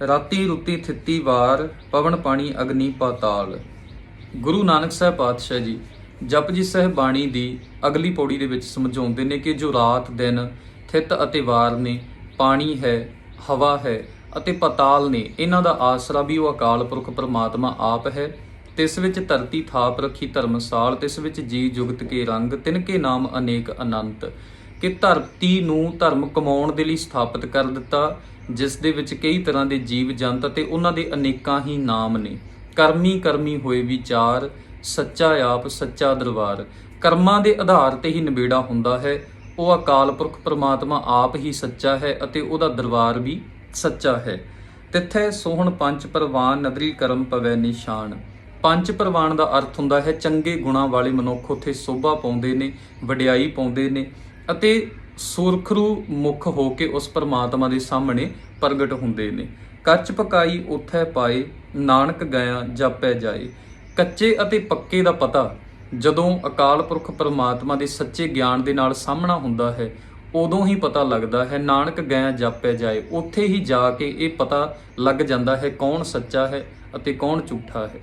ਰਾਤੀ ਰੁੱਤੀ ਥਿੱਤੀ ਵਾਰ ਪਵਨ ਪਾਣੀ ਅਗਨੀ ਪਾਤਾਲ ਗੁਰੂ ਨਾਨਕ ਸਾਹਿਬ ਪਾਤਸ਼ਾਹ ਜੀ ਜਪਜੀ ਸਾਹਿਬ ਬਾਣੀ ਦੀ ਅਗਲੀ ਪੌੜੀ ਦੇ ਵਿੱਚ ਸਮਝਾਉਂਦੇ ਨੇ ਕਿ ਜੋ ਰਾਤ, ਦਿਨ, ਥਿਤ ਅਤੇ ਵਾਰ ਨੇ, ਪਾਣੀ ਹੈ, ਹਵਾ ਹੈ ਅਤੇ ਪਤਾਲ ਨੇ, ਇਹਨਾਂ ਦਾ ਆਸਰਾ ਵੀ ਉਹ ਅਕਾਲ ਪੁਰਖ ਪਰਮਾਤਮਾ ਆਪ ਹੈ। ਤਿਸ ਵਿੱਚ ਧਰਤੀ ਥਾਪ ਰੱਖੀ ਧਰਮਸਾਲ, ਤਿਸ ਵਿੱਚ ਜੀ ਜੁਗਤ ਕੇ ਰੰਗ ਤਿਨਕੇ ਨਾਮ ਅਨੇਕ ਅਨੰਤ। ਕਿ ਧਰਤੀ ਨੂੰ ਧਰਮ ਕਮਾਉਣ ਦੇ ਲਈ ਸਥਾਪਿਤ ਕਰ ਦਿੱਤਾ, ਜਿਸ ਦੇ ਵਿੱਚ ਕਈ ਤਰ੍ਹਾਂ ਦੇ ਜੀਵ ਜੰਤ ਅਤੇ ਉਹਨਾਂ ਦੇ ਅਨੇਕਾਂ ਹੀ ਨਾਮ ਨੇ। ਕਰਮੀ ਕਰਮੀ ਹੋਏ ਵਿਚਾਰ, ਸੱਚਾ ਆਪ, ਸੱਚਾ ਦਰਬਾਰ। ਕਰਮਾਂ ਦੇ ਆਧਾਰ ਤੇ ਹੀ ਨਿਬੇੜਾ ਹੁੰਦਾ ਹੈ। ਉਹ ਅਕਾਲ ਪੁਰਖ ਪ੍ਰਮਾਤਮਾ ਆਪ ਹੀ ਸੱਚਾ ਹੈ ਅਤੇ ਉਹਦਾ ਦਰਬਾਰ ਵੀ ਸੱਚਾ ਹੈ। ਤਿੱਥੇ ਸੋਹਣ ਪੰਜ ਪਰਵਾਨ ਨਦਰੀ ਕਰਮ ਪਵੈ ਨਿਸ਼ਾਨ। ਪੰਜ ਪ੍ਰਵਾਨ ਦਾ ਅਰਥ ਹੁੰਦਾ ਹੈ, ਚੰਗੇ ਗੁਣਾਂ ਵਾਲੇ ਮਨੁੱਖ ਉੱਥੇ ਸੋਭਾ ਪਾਉਂਦੇ ਨੇ, ਵਡਿਆਈ ਪਾਉਂਦੇ ਨੇ ਅਤੇ ਸੁਰਖਰੂ ਮੁਖ ਹੋ ਕੇ ਉਸ ਪਰਮਾਤਮਾ ਦੇ ਸਾਹਮਣੇ ਪ੍ਰਗਟ ਹੁੰਦੇ ਨੇ। ਕੱਚ ਪਕਾਈ ਉਥੈ ਪਾਏ, ਨਾਨਕ ਗਿਆ, ਜਾਪੈ ਜਾਏ। ਕੱਚੇ ਅਤੇ ਪੱਕੇ ਦਾ ਪਤਾ ਜਦੋਂ ਅਕਾਲ ਪੁਰਖ ਪਰਮਾਤਮਾ ਦੇ ਸੱਚੇ ਗਿਆਨ ਦੇ ਨਾਲ ਸਾਹਮਣਾ ਹੁੰਦਾ ਹੈ, ਉਦੋਂ ਹੀ ਪਤਾ ਲੱਗਦਾ ਹੈ, ਨਾਨਕ ਗਿਆ, ਜਾਪੈ ਜਾਏ। ਉੱਥੇ ਹੀ ਜਾ ਕੇ ਇਹ ਪਤਾ ਲੱਗ ਜਾਂਦਾ ਹੈ ਕੌਣ ਸੱਚਾ ਹੈ ਅਤੇ ਕੌਣ ਝੂਠਾ ਹੈ।